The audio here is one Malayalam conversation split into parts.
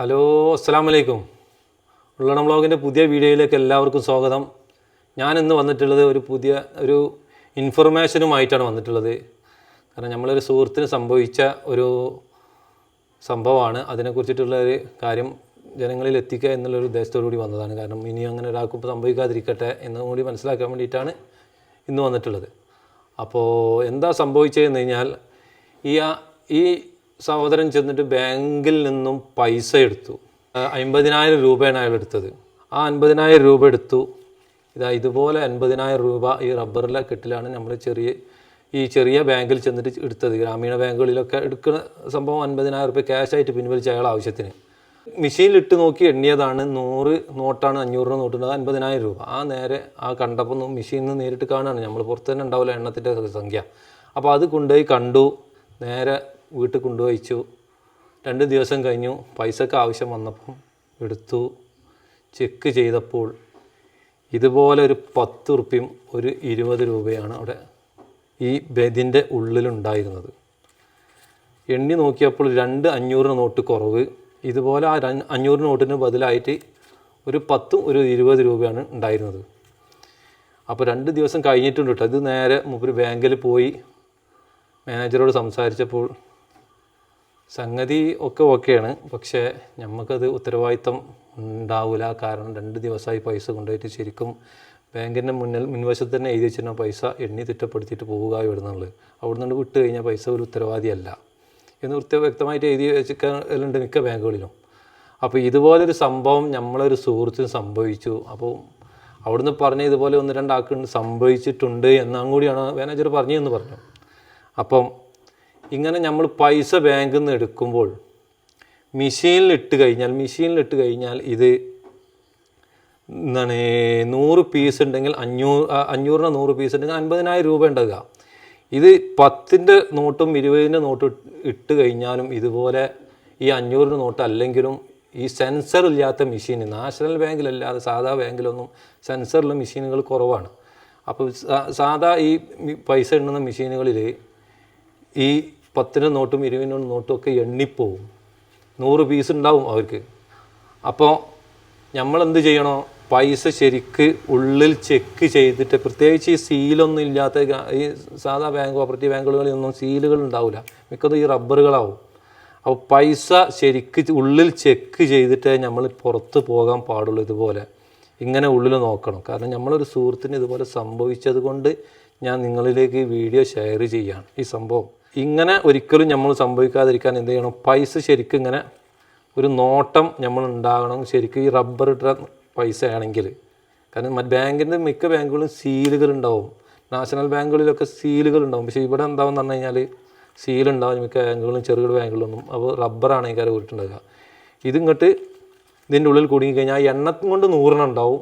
ഹലോ അസ്സാം വലൈക്കും ഉള്ളണം ബ്ലോഗിന്റെ പുതിയ വീഡിയോയിലേക്ക് എല്ലാവർക്കും സ്വാഗതം. ഞാൻ ഇന്ന് വന്നിട്ടുള്ളത് ഒരു പുതിയ ഒരു ഇൻഫർമേഷനുമായിട്ടാണ് വന്നിട്ടുള്ളത്. കാരണം നമ്മളൊരു സുഹൃത്തിന് സംഭവിച്ച ഒരു സംഭവമാണ്. അതിനെക്കുറിച്ചിട്ടുള്ള ഒരു കാര്യം ജനങ്ങളിൽ എത്തിക്കുക എന്നുള്ളൊരു ഉദ്ദേശത്തോടു കൂടി വന്നതാണ്. കാരണം ഇനി അങ്ങനെ ഒരാൾക്ക് സംഭവിക്കാതിരിക്കട്ടെ എന്നും കൂടി മനസ്സിലാക്കാൻ വേണ്ടിയിട്ടാണ് ഇന്ന് വന്നിട്ടുള്ളത്. അപ്പോൾ എന്താ സംഭവിച്ചതെന്ന് കഴിഞ്ഞാൽ ഈ ഈ സഹോദരൻ ചെന്നിട്ട് ബാങ്കിൽ നിന്നും പൈസ എടുത്തു. അൻപതിനായിരം രൂപയാണ് അയാൾ എടുത്തത്. ആ അൻപതിനായിരം രൂപ എടുത്തു. ഇതാ ഇതുപോലെ അൻപതിനായിരം രൂപ ഈ റബ്ബറിലെ കെട്ടിലാണ് നമ്മൾ ചെറിയ ഈ ചെറിയ ബാങ്കിൽ ചെന്നിട്ട് എടുത്തത്. ഗ്രാമീണ ബാങ്കുകളിലൊക്കെ എടുക്കുന്ന സംഭവം അൻപതിനായിരം രൂപ ക്യാഷായിട്ട് പിൻവലിച്ച അയാൾ ആവശ്യത്തിന്. മെഷീനിൽ ഇട്ട് നോക്കി എണ്ണിയതാണ്. നൂറ് നോട്ടാണ് അഞ്ഞൂറ് രൂപ നോട്ടുണ്ട് അൻപതിനായിരം രൂപ. ആ നേരെ ആ കണ്ടപ്പോൾ മെഷീനിൽ നിന്ന് നേരിട്ട് കാണുകയാണ് നമ്മൾ പുറത്ത് തന്നെ ഉണ്ടാവില്ല എണ്ണത്തിന്റെ സംഖ്യ. അപ്പോൾ അത് കൊണ്ടുപോയി കണ്ടു. നേരെ വീട്ടിൽ കൊണ്ടുപോയിച്ചു. രണ്ട് ദിവസം കഴിഞ്ഞു. പൈസക്ക് ആവശ്യം വന്നപ്പം എടുത്തു. ചെക്ക് ചെയ്തപ്പോൾ ഇതുപോലെ ഒരു പത്ത് റുപ്യം ഒരു ഇരുപത് രൂപയാണ് അവിടെ ഈ ബെദിന്റെ ഉള്ളിലുണ്ടായിരുന്നത്. എണ്ണി നോക്കിയപ്പോൾ രണ്ട് അഞ്ഞൂറ് നോട്ട് കുറവ്. ഇതുപോലെ ആ അഞ്ഞൂറ് നോട്ടിന് ബദലായിട്ട് ഒരു പത്തും ഒരു ഇരുപത് രൂപയാണ് ഉണ്ടായിരുന്നത്. അപ്പോൾ രണ്ട് ദിവസം കഴിഞ്ഞിട്ടുണ്ട് കേട്ടോ. ഇത് നേരെ മൂപ്പര് ബാങ്കിൽ പോയി. മാനേജറോട് സംസാരിച്ചപ്പോൾ സംഗതി ഒക്കെ ഓക്കെയാണ്. പക്ഷേ നമുക്കത് ഉത്തരവാദിത്തം ഉണ്ടാവില്ല കാരണം രണ്ട് ദിവസമായി പൈസ കൊണ്ടുപോയിട്ട് ശരിക്കും ബാങ്കിന്റെ മുന്നിൽ മുൻവശത്ത് തന്നെ എഴുതി വെച്ചിരുന്ന പൈസ എണ്ണി തിട്ടപ്പെടുത്തിയിട്ട് പോവുക ഇവിടുന്നുള്ളത്. അവിടെ നിന്ന് വിട്ട് കഴിഞ്ഞാൽ പൈസ ഒരു ഉത്തരവാദിയല്ല എന്ന് വൃത്തി വ്യക്തമായിട്ട് എഴുതി വെച്ചിട്ടുണ്ട് മിക്ക ബാങ്കുകളിലും. അപ്പോൾ ഇതുപോലൊരു സംഭവം നമ്മളൊരു സുഹൃത്തിന് സംഭവിച്ചു. അപ്പോൾ അവിടുന്ന് പറഞ്ഞ ഇതുപോലെ ഒന്ന് രണ്ടാൾക്ക് സംഭവിച്ചിട്ടുണ്ട്. എന്നാണ് കൂടിയാണ് മാനേജർ പറഞ്ഞതെന്ന് പറഞ്ഞു. അപ്പം ഇങ്ങനെ നമ്മൾ പൈസ ബാങ്കിൽ നിന്ന് എടുക്കുമ്പോൾ മെഷീനിൽ ഇട്ട് കഴിഞ്ഞാൽ മെഷീനിൽ ഇട്ട് കഴിഞ്ഞാൽ ഇത് എന്താണ് നൂറ് പീസ് ഉണ്ടെങ്കിൽ അഞ്ഞൂറ് അഞ്ഞൂറിന് നൂറ് പീസ് ഉണ്ടെങ്കിൽ അൻപതിനായിരം രൂപ ഉണ്ടാകുക ഇത് പത്തിന്റെ നോട്ടും ഇരുപതിന്റെ നോട്ടും ഇട്ട് കഴിഞ്ഞാലും ഇതുപോലെ ഈ അഞ്ഞൂറിന് നോട്ട് അല്ലെങ്കിലും ഈ സെൻസർ ഇല്ലാത്ത മെഷീൻ നാഷണൽ ബാങ്കിലല്ലാതെ സാധാ ബാങ്കിലൊന്നും സെൻസറുള്ള മെഷീനുകൾ കുറവാണ്. അപ്പോൾ സാധാ ഈ പൈസ ഇടുന്ന മെഷീനുകളിൽ ഈ പത്തിന് നോട്ടും ഇരുപതിന് നോട്ടും ഒക്കെ എണ്ണിപ്പോവും. നൂറ് പീസ് ഉണ്ടാവും അവർക്ക്. അപ്പോൾ നമ്മൾ എന്ത് ചെയ്യണോ? പൈസ ശരിക്ക് ഉള്ളിൽ ചെക്ക് ചെയ്തിട്ട് പ്രത്യേകിച്ച് ഈ സീലൊന്നും ഇല്ലാത്ത ഈ സാധാ ബാങ്ക് കോപ്പറേറ്റീവ് ബാങ്കുകളിലൊന്നും സീലുകൾ ഉണ്ടാവില്ല മിക്കതും ഈ റബ്ബറുകളാവും. അപ്പോൾ പൈസ ശരിക്ക് ഉള്ളിൽ ചെക്ക് ചെയ്തിട്ടേ നമ്മൾ പുറത്ത് പോകാൻ പാടുള്ളൂ ഇതുപോലെ. ഇങ്ങനെ ഉള്ളിൽ നോക്കണം. കാരണം നമ്മളൊരു സുഹൃത്തിന് ഇതുപോലെ സംഭവിച്ചത് കൊണ്ട് ഞാൻ നിങ്ങളിലേക്ക് ഈ വീഡിയോ ഷെയർ ചെയ്യാണ്. ഈ സംഭവം. ഇങ്ങനെ ഒരിക്കലും നമ്മൾ സംഭവിക്കാതിരിക്കാൻ എന്ത് ചെയ്യണം? പൈസ ശരിക്കും ഇങ്ങനെ ഒരു നോട്ടം നമ്മൾ ഉണ്ടാകണം. ശരിക്കും ഈ റബ്ബർ ഇട്ട പൈസ ആണെങ്കിൽ. കാരണം മറ്റ് ബാങ്കിന്റെ മിക്ക ബാങ്കുകളും സീലുകൾ ഉണ്ടാവും. നാഷണൽ ബാങ്കുകളിലൊക്കെ സീലുകൾ ഉണ്ടാവും. പക്ഷേ ഇവിടെ എന്താവെന്ന് പറഞ്ഞു കഴിഞ്ഞാൽ സീലുണ്ടാവും മിക്ക ബാങ്കുകളും ചെറുകിട ബാങ്കുകളൊന്നും അപ്പോൾ റബ്ബറാണ് ഈ കാര്യം ഊരിട്ടുണ്ടാകുക ഇതിങ്ങോട്ട് ഇതിന്റെ ഉള്ളിൽ കുടുങ്ങിക്കഴിഞ്ഞാൽ എണ്ണത്തും കൊണ്ട് നൂറെണ്ണം ഉണ്ടാവും.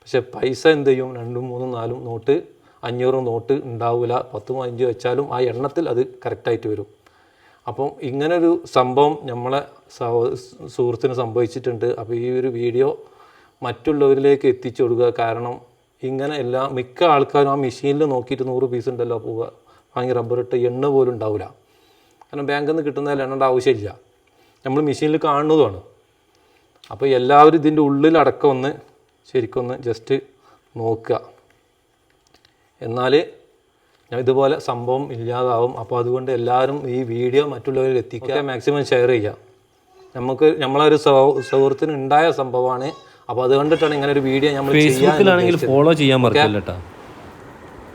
പക്ഷേ പൈസ എന്ത് ചെയ്യും? രണ്ടും മൂന്നും നാലും നോട്ട് അഞ്ഞൂറും നോട്ട് ഉണ്ടാവില്ല പത്തും അഞ്ചും വെച്ചാലും ആ എണ്ണത്തിൽ അത് കറക്റ്റായിട്ട് വരും. അപ്പം ഇങ്ങനൊരു സംഭവം നമ്മളെ സഹോ- സുഹൃത്തിന് സംഭവിച്ചിട്ടുണ്ട്. അപ്പോൾ ഈ ഒരു വീഡിയോ മറ്റുള്ളവരിലേക്ക് എത്തിച്ചു കൊടുക്കുക. കാരണം ഇങ്ങനെ എല്ലാ മിക്ക ആൾക്കാരും ആ മെഷീനിൽ നോക്കിയിട്ട് നൂറ് പീസ് ഉണ്ടല്ലോ പോവുക. വാങ്ങി റബ്ബർ ഇട്ട് എണ്ണ പോലും ഉണ്ടാവില്ല കാരണം ബാങ്കിൽ നിന്ന് കിട്ടുന്നതിൽ എണ്ണേണ്ട ആവശ്യമില്ല. നമ്മൾ മെഷീനിൽ കാണുന്നതുമാണ്. അപ്പോൾ എല്ലാവരും ഇതിന്റെ ഉള്ളിലടക്കം ഒന്ന് ശരിക്കൊന്ന് ജസ്റ്റ് നോക്കുക. എന്നാൽ ഞാൻ ഇതുപോലെ സംഭവം ഇല്ലാതാവും. അപ്പോൾ അതുകൊണ്ട് എല്ലാവരും ഈ വീഡിയോ മറ്റുള്ളവരിൽ എത്തിക്കുക. മാക്സിമം ഷെയർ ചെയ്യുക. നമുക്ക് നമ്മളൊരു ഒരു സുഹൃത്തിന് ഉണ്ടായ സംഭവമാണ്. അപ്പോൾ അത് കണ്ടിട്ടാണ് ഇങ്ങനെ ഒരു വീഡിയോ നമ്മൾ ഫേസ്ബുക്കിലാണെങ്കിൽ ഫോളോ ചെയ്യാൻ മറക്കില്ല കേട്ടോ.